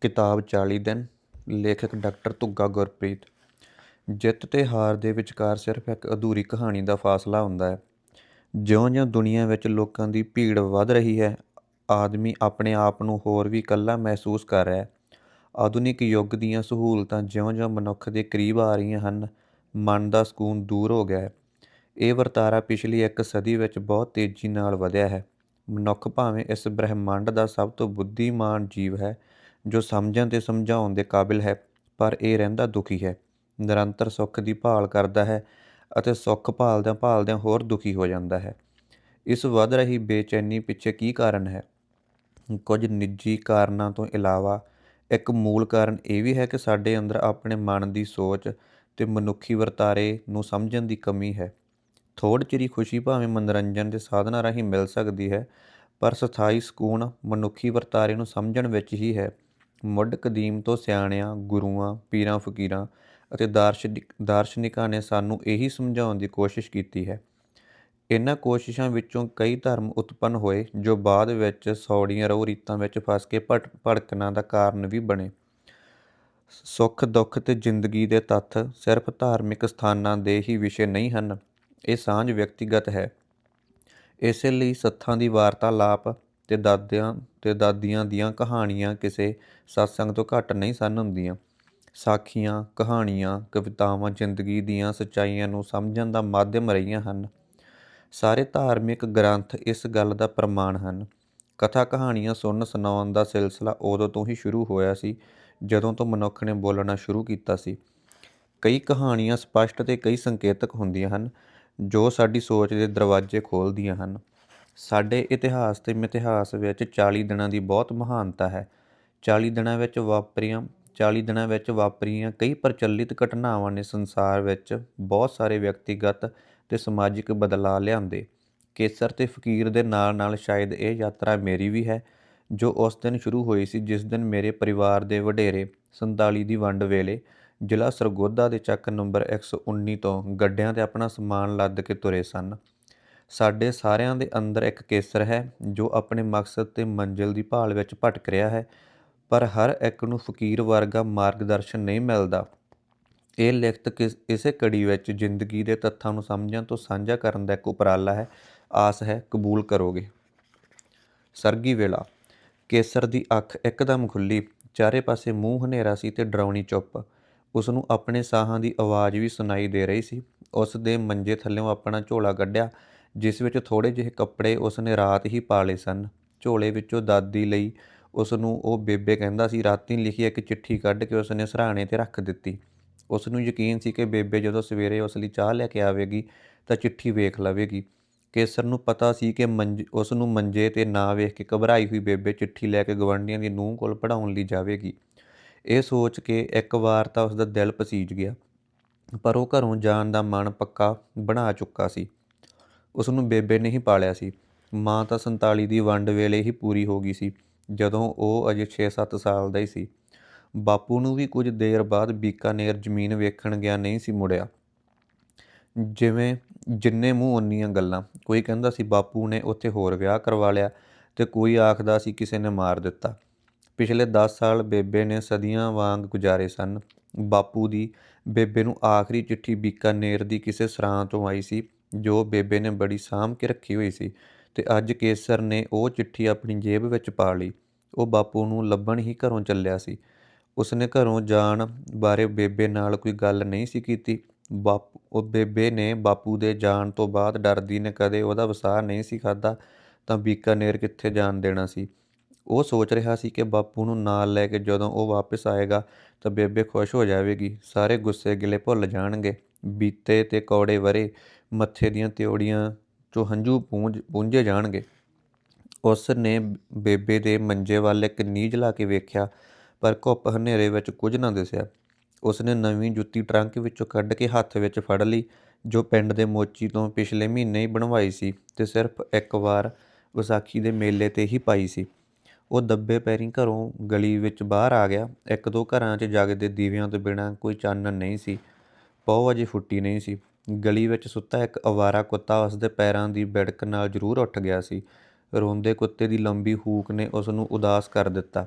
ਕਿਤਾਬ 40 ਦਿਨ, ਲੇਖਕ ਡਾਕਟਰ ਧੁੱਗਾ ਗੁਰਪ੍ਰੀਤ। ਜਿੱਤ ਤੇ ਹਾਰ ਦੇ ਵਿਚਕਾਰ ਸਿਰਫ ਇੱਕ ਅਧੂਰੀ ਕਹਾਣੀ ਦਾ ਫਾਸਲਾ ਹੁੰਦਾ ਹੈ। ਜਿਉਂ-ਜਿਉਂ ਦੁਨੀਆ ਵਿੱਚ ਲੋਕਾਂ ਦੀ ਭੀੜ ਵੱਧ ਰਹੀ ਹੈ, ਆਦਮੀ ਆਪਣੇ ਆਪ ਨੂੰ ਹੋਰ ਵੀ ਇਕੱਲਾ ਮਹਿਸੂਸ ਕਰ ਰਿਹਾ ਹੈ। ਆਧੁਨਿਕ ਯੁੱਗ ਦੀਆਂ ਸਹੂਲਤਾਂ ਜਿਉਂ-ਜਿਉਂ ਮਨੁੱਖ ਦੇ ਕਰੀਬ ਆ ਰਹੀਆਂ ਹਨ, ਮਨ ਦਾ ਸਕੂਨ ਦੂਰ ਹੋ ਗਿਆ ਹੈ। ਇਹ ਵਰਤਾਰਾ ਪਿਛਲੀ ਇੱਕ ਸਦੀ ਵਿੱਚ ਬਹੁਤ ਤੇਜ਼ੀ ਨਾਲ ਵਧਿਆ ਹੈ। ਮਨੁੱਖ ਭਾਵੇਂ ਇਸ ਬ੍ਰਹਿਮੰਡ ਦਾ ਸਭ ਤੋਂ ਬੁੱਧੀਮਾਨ ਜੀਵ ਹੈ ਜੋ ਸਮਝਣ ਤੇ ਸਮਝਾਉਣ ਦੇ ਕਾਬਿਲ ਹੈ, ਪਰ ਇਹ ਰਹਿੰਦਾ ਦੁਖੀ ਹੈ। ਨਿਰੰਤਰ ਸੁੱਖ ਦੀ ਭਾਲ ਕਰਦਾ ਹੈ ਅਤੇ ਸੁੱਖ ਭਾਲਦਿਆਂ ਭਾਲਦਿਆਂ ਹੋਰ ਦੁਖੀ ਹੋ ਜਾਂਦਾ ਹੈ। ਇਸ ਵੱਧ ਰਹੀ ਬੇਚੈਨੀ ਪਿੱਛੇ ਕੀ ਕਾਰਨ ਹੈ? ਕੁਝ ਨਿੱਜੀ ਕਾਰਨਾਂ ਤੋਂ ਇਲਾਵਾ ਇੱਕ ਮੂਲ ਕਾਰਨ ਇਹ ਵੀ ਹੈ ਕਿ ਸਾਡੇ ਅੰਦਰ ਆਪਣੇ ਮਨ ਦੀ ਸੋਚ ਤੇ ਮਨੁੱਖੀ ਵਰਤਾਰੇ ਨੂੰ ਸਮਝਣ ਦੀ ਕਮੀ ਹੈ। ਥੋੜ੍ਹ ਚਿਰੀ ਖੁਸ਼ੀ ਭਾਵੇਂ ਮਨੋਰੰਜਨ ਦੇ ਸਾਧਨਾਂ ਰਾਹੀਂ ਮਿਲ ਸਕਦੀ ਹੈ, ਪਰ ਸਥਾਈ ਸਕੂਨ ਮਨੁੱਖੀ ਵਰਤਾਰੇ ਨੂੰ ਸਮਝਣ ਵਿੱਚ ਹੀ ਹੈ। ਮੁੱਢ ਕਦੀਮ ਤੋਂ ਸਿਆਣਿਆਂ, ਗੁਰੂਆਂ ਪੀਰਾਂ ਫਕੀਰਾਂ ਅਤੇ ਦਾਰਸ਼ਨਿਕ ਦਾਰਸ਼ਨਿਕਾਂ ਨੇ ਸਾਨੂੰ ਇਹੀ ਸਮਝਾਉਣ ਦੀ ਕੋਸ਼ਿਸ਼ ਕੀਤੀ ਹੈ। ਇਹਨਾਂ ਕੋਸ਼ਿਸ਼ਾਂ ਵਿੱਚੋਂ ਕਈ ਧਰਮ ਉਤਪੰਨ ਹੋਏ, ਜੋ ਬਾਅਦ ਵਿੱਚ ਸੌੜੀਆਂ ਰਹੁ ਰੀਤਾਂ ਵਿੱਚ ਫਸ ਕੇ ਭਟ, ਭੜਕਣਾ ਦਾ ਕਾਰਨ ਵੀ ਬਣੇ। ਸੁੱਖ, ਦੁੱਖ ਤੇ ਜ਼ਿੰਦਗੀ ਦੇ ਤੱਥ ਸਿਰਫ ਧਾਰਮਿਕ ਸਥਾਨਾਂ ਦੇ ਹੀ ਵਿਸ਼ੇ ਨਹੀਂ ਹਨ, ਇਹ ਸਾਂਝ ਵਿਅਕਤੀਗਤ ਹੈ। ਇਸੇ ਲਈ ਸੱਥਾਂ ਦੀ ਵਾਰਤਾਲਾਪ ਤੇ ਦਾਦਿਆਂ, ਤੇ ਦਾਦੀਆਂ ਦੀਆਂ ਕਹਾਣੀਆਂ ਕਿਸੇ ਸਤਸੰਗ ਤੋਂ ਘੱਟ ਨਹੀਂ ਸਨ ਹੁੰਦੀਆਂ। ਸਾਖੀਆਂ, ਕਹਾਣੀਆਂ, ਕਵਿਤਾਵਾਂ, ਜ਼ਿੰਦਗੀ ਦੀਆਂ ਸੱਚਾਈਆਂ ਨੂੰ ਸਮਝਣ ਦਾ ਮਾਧਿਅਮ ਰਹੀਆਂ ਹਨ। ਸਾਰੇ ਧਾਰਮਿਕ ਗ੍ਰੰਥ ਇਸ ਗੱਲ ਦਾ ਪ੍ਰਮਾਣ ਹਨ। ਕਥਾ ਕਹਾਣੀਆਂ ਸੁਣਨ ਸੁਣਾਉਣ ਦਾ ਸਿਲਸਿਲਾ ਉਦੋਂ ਤੋਂ ਹੀ ਸ਼ੁਰੂ ਹੋਇਆ ਸੀ, ਜਦੋਂ ਤੋਂ ਮਨੁੱਖ ਨੇ ਬੋਲਣਾ ਸ਼ੁਰੂ ਕੀਤਾ ਸੀ। ਕਈ ਕਹਾਣੀਆਂ ਸਪਸ਼ਟ ਤੇ ਕਈ ਸੰਕੇਤਕ ਹੁੰਦੀਆਂ ਹਨ, ਜੋ ਸਾਡੀ ਸੋਚ ਦੇ ਦਰਵਾਜ਼ੇ ਖੋਲ੍ਹਦੀਆਂ ਹਨ। ਸਾਡੇ ਇਤਿਹਾਸ ਤੇ ਮਿਥਿਹਾਸ ਵਿੱਚ 40 ਦਿਨਾਂ ਦੀ ਬਹੁਤ ਮਹਾਨਤਾ ਹੈ। 40 ਦਿਨਾਂ ਵਿੱਚ ਵਾਪਰੀਆਂ 40 ਦਿਨਾਂ ਵਿੱਚ ਵਾਪਰੀਆਂ, ਕਈ ਪ੍ਰਚਲਿਤ ਘਟਨਾਵਾਂ ਨੇ ਸੰਸਾਰ ਵਿੱਚ ਬਹੁਤ ਸਾਰੇ ਵਿਅਕਤੀਗਤ ਤੇ ਸਮਾਜਿਕ ਬਦਲਾਅ ਲਿਆਂਦੇ। ਕੇਸਰ ਤੇ ਫਕੀਰ ਦੇ ਨਾਲ-ਨਾਲ ਸ਼ਾਇਦ ਇਹ ਯਾਤਰਾ ਮੇਰੀ ਵੀ ਹੈ, ਜੋ ਉਸ ਦਿਨ ਸ਼ੁਰੂ ਹੋਈ ਸੀ, ਜਿਸ ਦਿਨ ਮੇਰੇ ਪਰਿਵਾਰ ਦੇ ਵਡੇਰੇ 47 ਦੀ ਵੰਡ ਵੇਲੇ ਜ਼ਿਲ੍ਹਾ ਸਰਗੋਧਾ ਦੇ ਚੱਕ ਨੰਬਰ 119 ਤੋਂ ਗੱਡਿਆਂ ਤੇ ਆਪਣਾ ਸਮਾਨ ਲੱਦ ਕੇ ਤੁਰੇ ਸਨ। ਸਾਡੇ ਸਾਰਿਆਂ ਦੇ ਅੰਦਰ ਇੱਕ ਕੇਸਰ ਹੈ, ਜੋ ਆਪਣੇ ਮਕਸਦ ਤੇ ਮੰਜ਼ਿਲ ਦੀ ਭਾਲ ਵਿੱਚ ਭਟਕ ਰਿਹਾ ਹੈ। ਪਰ ਹਰ ਇੱਕ ਨੂੰ ਫਕੀਰ ਵਰਗਾ ਮਾਰਗਦਰਸ਼ਨ ਨਹੀਂ ਮਿਲਦਾ। ਇਹ ਲਿਖਤ ਇਸੇ ਕੜੀ ਵਿੱਚ ਜ਼ਿੰਦਗੀ ਦੇ ਤੱਥਾਂ ਨੂੰ ਸਮਝਣ ਤੋਂ ਸਾਂਝਾ ਕਰਨ ਦਾ ਇੱਕ ਉਪਰਾਲਾ ਹੈ। ਆਸ ਹੈ, ਕਬੂਲ ਕਰੋਗੇ। ਸਰਗੀ ਵੇਲਾ, ਕੇਸਰ ਦੀ ਅੱਖ ਇੱਕਦਮ ਖੁੱਲੀ, ਚਾਰੇ ਪਾਸੇ ਮੂੰਹ ਹਨੇਰਾ ਸੀ ਤੇ ਡਰਾਉਣੀ ਚੁੱਪ। ਉਸ ਨੂੰ ਆਪਣੇ ਸਾਹਾਂ ਦੀ ਆਵਾਜ਼ ਵੀ ਸੁਣਾਈ ਦੇ ਰਹੀ ਸੀ। ਉਸ ਦੇ ਮੰਜੇ ਥੱਲੇੋਂ ਆਪਣਾ ਝੋਲਾ ਕੱਢਿਆ, ਜਿਸ ਵਿੱਚ ਥੋੜੇ ਜਿਹੇ ਕੱਪੜੇ ਉਸ ਨੇ ਰਾਤ ਹੀ ਪਾ ਲਏ ਸਨ। ਝੋਲੇ ਵਿੱਚੋਂ ਦਾਦੀ ਲਈ ਉਸ ਨੂੰ ਉਹ ਬੇਬੇ ਕਹਿੰਦਾ ਸੀ, ਰਾਤੀ ਲਿਖੀ ਇੱਕ ਚਿੱਠੀ ਕੱਢ ਕੇ ਉਸ ਨੇ ਸਰਾਣੇ ਤੇ ਰੱਖ ਦਿੱਤੀ। ਉਸ ਨੂੰ ਯਕੀਨ ਸੀ ਕਿ ਬੇਬੇ ਜਦੋਂ ਸਵੇਰੇ ਉਸ ਲਈ ਚਾਹ ਲੈ ਕੇ ਆਵੇਗੀ ਤਾਂ ਚਿੱਠੀ ਵੇਖ ਲਵੇਗੀ। ਕੇਸਰ ਨੂੰ ਪਤਾ ਸੀ ਕਿ ਮੰਜ ਉਸ ਨੂੰ ਮੰਜੇ ਤੇ ਨਾ ਵੇਖ ਕੇ ਘਬਰਾਈ ਹੋਈ ਬੇਬੇ ਚਿੱਠੀ ਲੈ ਕੇ ਗਵੰਡੀਆਂ ਦੀ ਨੂੰਹ ਕੋਲ ਪੜਾਉਣ ਲਈ ਜਾਵੇਗੀ। ਇਹ ਸੋਚ ਕੇ ਇੱਕ ਵਾਰ ਤਾਂ ਉਸ ਦਾ ਦਿਲ ਪਸੀਜ ਗਿਆ, ਪਰ ਉਹ ਘਰੋਂ ਜਾਣ ਦਾ ਮਨ ਪੱਕਾ ਬਣਾ ਚੁੱਕਾ ਸੀ। ਉਸ ਨੂੰ ਬੇਬੇ ਨੇ ਹੀ ਪਾਲਿਆ ਸੀ। ਮਾਂ ਤਾਂ 47 ਦੀ ਵੰਡ ਵੇਲੇ ਹੀ ਪੂਰੀ ਹੋ ਗਈ ਸੀ। ਜਦੋਂ ਉਹ ਅਜੇ 6-7 ਸਾਲ ਦਾ ਹੀ ਸੀ। ਬਾਪੂ ਨੂੰ ਵੀ ਕੁਝ ਦੇਰ ਬਾਅਦ ਬੀਕਾਨੇਰ ਜ਼ਮੀਨ ਵੇਖਣ ਗਿਆ ਨਹੀਂ ਸੀ ਮੁੜਿਆ। ਜਿਵੇਂ, ਜਿੰਨੇ ਮੂੰਹ ਉਨੀਆਂ ਗੱਲਾਂ। ਕੋਈ ਕਹਿੰਦਾ ਸੀ ਬਾਪੂ ਨੇ ਉੱਥੇ ਹੋਰ ਵਿਆਹ ਕਰਵਾ ਲਿਆ ਤੇ ਕੋਈ ਆਖਦਾ ਸੀ ਕਿਸੇ ਨੇ ਮਾਰ ਦਿੱਤਾ। ਪਿਛਲੇ 10 ਸਾਲ ਬੇਬੇ ਨੇ ਸਦੀਆਂ ਵਾਂਗ ਗੁਜ਼ਾਰੇ ਸਨ। ਬਾਪੂ ਦੀ ਬੇਬੇ ਨੂੰ ਆਖਰੀ ਚਿੱਠੀ ਬੀਕਾਨੇਰ ਦੀ ਕਿਸੇ ਸਰਾਂ ਤੋਂ ਆਈ ਸੀ, ਜੋ ਬੇਬੇ ਨੇ ਬੜੀ ਸਾਂਭ ਕੇ ਰੱਖੀ ਹੋਈ ਸੀ। ਤੇ ਅੱਜ ਕੇਸਰ ਨੇ ਉਹ ਚਿੱਠੀ ਆਪਣੀ ਜੇਬ ਵਿੱਚ ਪਾ ਲਈ। ਉਹ ਬਾਪੂ ਨੂੰ ਲੱਭਣ ਹੀ ਘਰੋਂ ਚੱਲਿਆ ਸੀ। ਉਸਨੇ ਘਰੋਂ ਜਾਣ ਬਾਰੇ ਬੇਬੇ ਨਾਲ ਕੋਈ ਗੱਲ ਨਹੀਂ ਸੀ ਕੀਤੀ। ਬਾਪੂ, ਉਹ ਬੇਬੇ ਨੇ ਬਾਪੂ ਦੇ ਜਾਣ ਤੋਂ ਬਾਅਦ ਡਰਦੀ ਨੇ ਕਦੇ ਉਹਦਾ ਵਸਾਹ ਨਹੀਂ ਸੀ ਖਾਦਾ ਤਾਂ ਬੀਕਾਨੇਰ ਕਿੱਥੇ ਜਾਣ ਦੇਣਾ ਸੀ। ਉਹ ਸੋਚ ਰਿਹਾ ਸੀ ਕਿ ਬਾਪੂ ਨੂੰ ਨਾਲ ਲੈ ਕੇ ਜਦੋਂ ਉਹ ਵਾਪਸ ਆਏਗਾ ਤਾਂ ਬੇਬੇ ਖੁਸ਼ ਹੋ ਜਾਵੇਗੀ। ਸਾਰੇ ਗੁੱਸੇ ਗਿਲੇ ਭੁੱਲ ਜਾਣਗੇ। ਬੀਤੇ ਤੇ ਕੌੜੇ ਵਰੇ ਮੱਥੇ ਦੀਆਂ ਤਿਉੜੀਆਂ ਜੋ ਹੰਝੂ ਪੂੰਝ, ਪੂੰਝੇ ਜਾਣਗੇ। ਉਸ ਨੇ ਬੇਬੇ ਦੇ ਮੰਜੇ ਵੱਲ ਇੱਕ ਨੀਝ ਲਾ ਕੇ ਵੇਖਿਆ, ਪਰ ਘੁੱਪ ਹਨੇਰੇ ਵਿੱਚ ਕੁਝ ਨਾ ਦਿਸਿਆ। ਉਸ ਨੇ ਨਵੀਂ ਜੁੱਤੀ ਟਰੰਕ ਵਿੱਚੋਂ ਕੱਢ ਕੇ ਹੱਥ ਵਿੱਚ ਫੜ ਲਈ, ਜੋ ਪਿੰਡ ਦੇ ਮੋਚੀ ਤੋਂ ਪਿਛਲੇ ਮਹੀਨੇ ਹੀ ਬਣਵਾਈ ਸੀ ਤੇ ਸਿਰਫ ਇੱਕ ਵਾਰ ਵਿਸਾਖੀ ਦੇ ਮੇਲੇ ਤੇ ਹੀ ਪਾਈ ਸੀ। ਉਹ ਦੱਬੇ ਪੈਰੀਂ ਘਰੋਂ ਗਲੀ ਵਿੱਚ ਬਾਹਰ ਆ ਗਿਆ। ਇੱਕ ਦੋ ਘਰਾਂ 'ਚ ਜਗਦੇ ਦੀਵਿਆਂ ਤੋਂ ਬਿਨਾਂ ਕੋਈ ਚਾਨਣ ਨਹੀਂ ਸੀ। ਪੌ ਅਜੇ ਫੁੱਟੀ ਨਹੀਂ ਸੀ। ਗਲੀ ਵਿੱਚ ਸੁੱਤਾ ਇੱਕ ਅਵਾਰਾ ਕੁੱਤਾ ਉਸ ਦੇ ਪੈਰਾਂ ਦੀ ਬਿੜਕ ਨਾਲ ਜ਼ਰੂਰ ਉੱਠ ਗਿਆ ਸੀ। ਰੋਂਦੇ ਕੁੱਤੇ ਦੀ ਲੰਬੀ ਹੂਕ ਨੇ ਉਸ ਨੂੰ ਉਦਾਸ ਕਰ ਦਿੱਤਾ।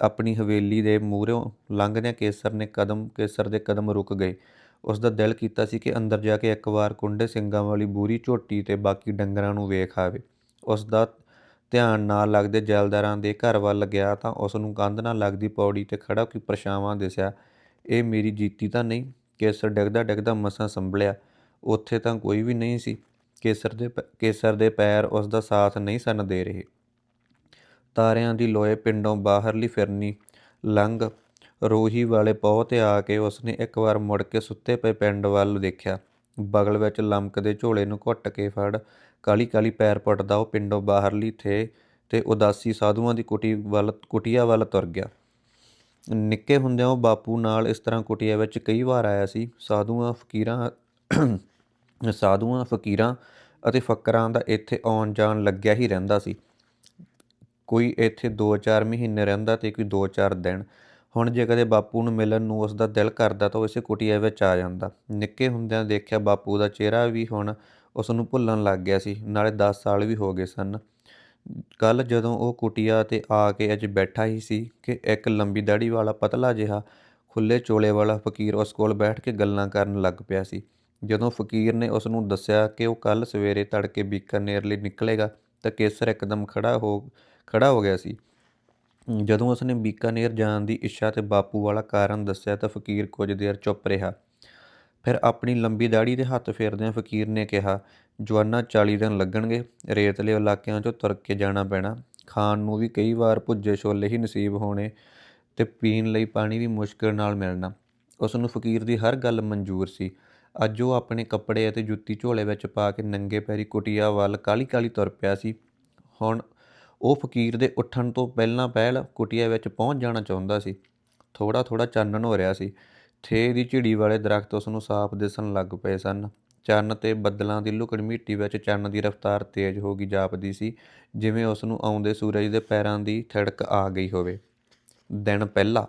ਆਪਣੀ ਹਵੇਲੀ ਦੇ ਮੂਹਰੋਂ ਲੰਘਦਿਆਂ ਕੇਸਰ ਨੇ ਕਦਮ ਕੇਸਰ ਦੇ ਕਦਮ ਰੁਕ ਗਏ। ਉਸ ਦਾ ਦਿਲ ਕੀਤਾ ਸੀ ਕਿ ਅੰਦਰ ਜਾ ਕੇ ਇੱਕ ਵਾਰ ਕੁੰਡੇ ਸਿੰਘਾਂ ਵਾਲੀ ਬੂਰੀ ਝੋਟੀ ਤੇ ਬਾਕੀ ਡੰਗਰਾਂ ਨੂੰ ਵੇਖ ਆਵੇ। ਉਸ ਦਾ ਧਿਆਨ ਨਾਲ ਲੱਗਦੇ ਜੈਲਦਾਰਾਂ ਦੇ ਘਰ ਵੱਲ ਗਿਆ ਤਾਂ ਉਸ ਨੂੰ ਕੰਧ ਨਾਲ ਲੱਗਦੀ ਪੌੜੀ ਤੇ ਖੜਾ ਕੋਈ ਪਰਛਾਵਾਂ ਦਿਸਿਆ। ਇਹ ਮੇਰੀ ਜੀਤੀ ਤਾਂ ਨਹੀਂ? ਕੇਸਰ ਡਿੱਗਦਾ ਡਿੱਗਦਾ ਮਸਾਂ ਸੰਭਲਿਆ। ਉੱਥੇ ਤਾਂ ਕੋਈ ਵੀ ਨਹੀਂ ਸੀ। ਕੇਸਰ ਦੇ ਪ- ਕੇਸਰ ਦੇ ਪੈਰ ਉਸ ਦਾ ਸਾਥ ਨਹੀਂ ਸਨ ਦੇ ਰਹੇ। ਤਾਰਿਆਂ ਦੀ ਲੋਏ ਪਿੰਡੋਂ ਬਾਹਰਲੀ ਫਿਰਨੀ ਲੰਘ ਰੋਹੀ ਵਾਲੇ ਪਹੁ ਤੇ ਆ ਕੇ ਉਸਨੇ ਇੱਕ ਵਾਰ ਮੁੜ ਕੇ ਸੁੱਤੇ ਪਏ ਪਿੰਡ ਵੱਲ ਦੇਖਿਆ। ਬਗਲ ਵਿੱਚ ਲਮਕਦੇ ਝੋਲੇ ਨੂੰ ਘੁੱਟ ਕੇ ਫੜ ਕਾਲੀ ਕਾਲੀ ਪੈਰ ਪੁੱਟਦਾ ਉਹ ਪਿੰਡੋਂ ਬਾਹਰਲੀ ਥੇ ਤੇ ਉਦਾਸੀ ਸਾਧੂਆਂ ਦੀ ਕੁਟੀ ਵੱਲ, ਕੁਟੀਆ ਵੱਲ ਤੁਰ ਗਿਆ। ਨਿੱਕੇ ਹੁੰਦਿਆਂ ਉਹ ਬਾਪੂ ਨਾਲ ਇਸ ਤਰ੍ਹਾਂ ਕੁਟੀਆ ਵਿੱਚ ਕਈ ਵਾਰ ਆਇਆ ਸੀ। ਸਾਧੂਆਂ, ਫਕੀਰਾਂ ਸਾਧੂਆਂ, ਫਕੀਰਾਂ ਅਤੇ ਫਕਰਾਂ ਦਾ ਇੱਥੇ ਆਉਣ ਜਾਣ ਲੱਗਿਆ ਹੀ ਰਹਿੰਦਾ ਸੀ। ਕੋਈ ਇੱਥੇ 2-4 ਮਹੀਨੇ ਰਹਿੰਦਾ ਤੇ ਕੋਈ 2-4 ਦਿਨ। ਹੁਣ ਜੇ ਕਦੇ ਬਾਪੂ ਨੂੰ ਮਿਲਣ ਨੂੰ ਉਸ ਦਾ ਦਿਲ ਕਰਦਾ ਤਾਂ ਉਹ ਇਸੇ ਕੁਟੀਆ ਵਿੱਚ ਆ ਜਾਂਦਾ। ਨਿੱਕੇ ਹੁੰਦਿਆਂ ਦੇਖਿਆ ਬਾਪੂ ਦਾ ਚਿਹਰਾ ਵੀ ਹੁਣ ਉਸ ਨੂੰ ਭੁੱਲਣ ਲੱਗ ਗਿਆ ਸੀ, ਨਾਲੇ 10 ਸਾਲ ਵੀ ਹੋ ਗਏ ਸਨ। ਕੱਲ ਜਦੋਂ ਉਹ ਕੁਟੀਆ ਤੇ ਆ ਕੇ ਅੱਜ ਬੈਠਾ ਹੀ ਸੀ ਕਿ ਇੱਕ ਲੰਬੀ ਦਾੜੀ ਵਾਲਾ, ਪਤਲਾ ਜਿਹਾ ਖੁੱਲੇ ਚੋਲੇ ਵਾਲਾ ਫਕੀਰ ਉਸ ਕੋਲ ਬੈਠ ਕੇ ਗੱਲਾਂ ਕਰਨ ਲੱਗ ਪਿਆ ਸੀ। ਜਦੋਂ ਫਕੀਰ ਨੇ ਉਸ ਨੂੰ ਦੱਸਿਆ ਕਿ ਉਹ ਕੱਲ ਸਵੇਰੇ ਤੜਕੇ ਬੀਕਾਨੇਰ ਲਈ ਨਿਕਲੇਗਾ ਤਾਂ ਕੇਸਰ ਇੱਕਦਮ ਖੜਾ ਹੋ ਖੜਾ ਹੋ ਗਿਆ ਸੀ। ਜਦੋਂ ਉਸਨੇ ਬੀਕਾਨੇਰ ਜਾਣ ਦੀ ਇੱਛਾ ਤੇ ਬਾਪੂ ਵਾਲਾ ਕਾਰਨ ਦੱਸਿਆ ਤਾਂ ਫਕੀਰ ਕੁਝ ਦੇਰ ਚੁੱਪ ਰਿਹਾ। ਫਿਰ ਆਪਣੀ ਲੰਬੀ ਦਾੜੀ ਦੇ ਹੱਥ ਫੇਰਦਿਆਂ ਫਕੀਰ ਨੇ ਕਿਹਾ, ਜਵਾਨਾ 40 ਦਿਨ ਲੱਗਣਗੇ। ਰੇਤਲੇ ਇਲਾਕਿਆਂ 'ਚੋਂ ਤੁਰ ਕੇ ਜਾਣਾ ਪੈਣਾ। ਖਾਣ ਨੂੰ ਵੀ ਕਈ ਵਾਰ ਭੁੱਜੇ ਛੋਲੇ ਹੀ ਨਸੀਬ ਹੋਣੇ ਤੇ ਪੀਣ ਲਈ ਪਾਣੀ ਵੀ ਮੁਸ਼ਕਲ ਨਾਲ ਮਿਲਣਾ। ਉਸ ਨੂੰ ਫਕੀਰ ਦੀ ਹਰ ਗੱਲ ਮਨਜ਼ੂਰ ਸੀ। ਅੱਜ ਉਹ ਆਪਣੇ ਕੱਪੜੇ ਅਤੇ ਜੁੱਤੀ ਝੋਲੇ ਵਿੱਚ ਪਾ ਕੇ ਨੰਗੇ ਪੈਰੀ ਕੁਟੀਆ ਵੱਲ ਕਾਲੀ ਕਾਲੀ ਤੁਰ ਪਿਆ ਸੀ। ਹੁਣ ਉਹ ਫਕੀਰ ਦੇ ਉੱਠਣ ਤੋਂ ਪਹਿਲਾਂ ਪਹਿਲ ਕੁਟੀਆ ਵਿੱਚ ਪਹੁੰਚ ਜਾਣਾ ਚਾਹੁੰਦਾ ਸੀ। ਥੋੜਾ ਥੋੜਾ ਚਾਨਣ ਹੋ ਰਿਹਾ ਸੀ। ਥੇ ਦੀ ਝਿੜੀ ਵਾਲੇ ਦਰਖਤ ਉਸ ਨੂੰ ਸਾਫ਼ ਦਿਸਣ ਲੱਗ ਪਏ ਸਨ। ਚੰਨ ਤੇ ਬੱਦਲਾਂ ਦੀ ਲੁਕੜ ਮਿੱਟੀ ਵਿੱਚ ਚੰਨ ਦੀ ਰਫ਼ਤਾਰ ਤੇਜ਼ ਹੋ ਗਈ ਜਾਪਦੀ ਸੀ, ਜਿਵੇਂ ਉਸ ਨੂੰ ਆਉਂਦੇ ਸੂਰਜ ਦੇ ਪੈਰਾਂ ਦੀ ਥੜਕ ਆ ਗਈ ਹੋਵੇ। ਦਿਨ ਪਹਿਲਾ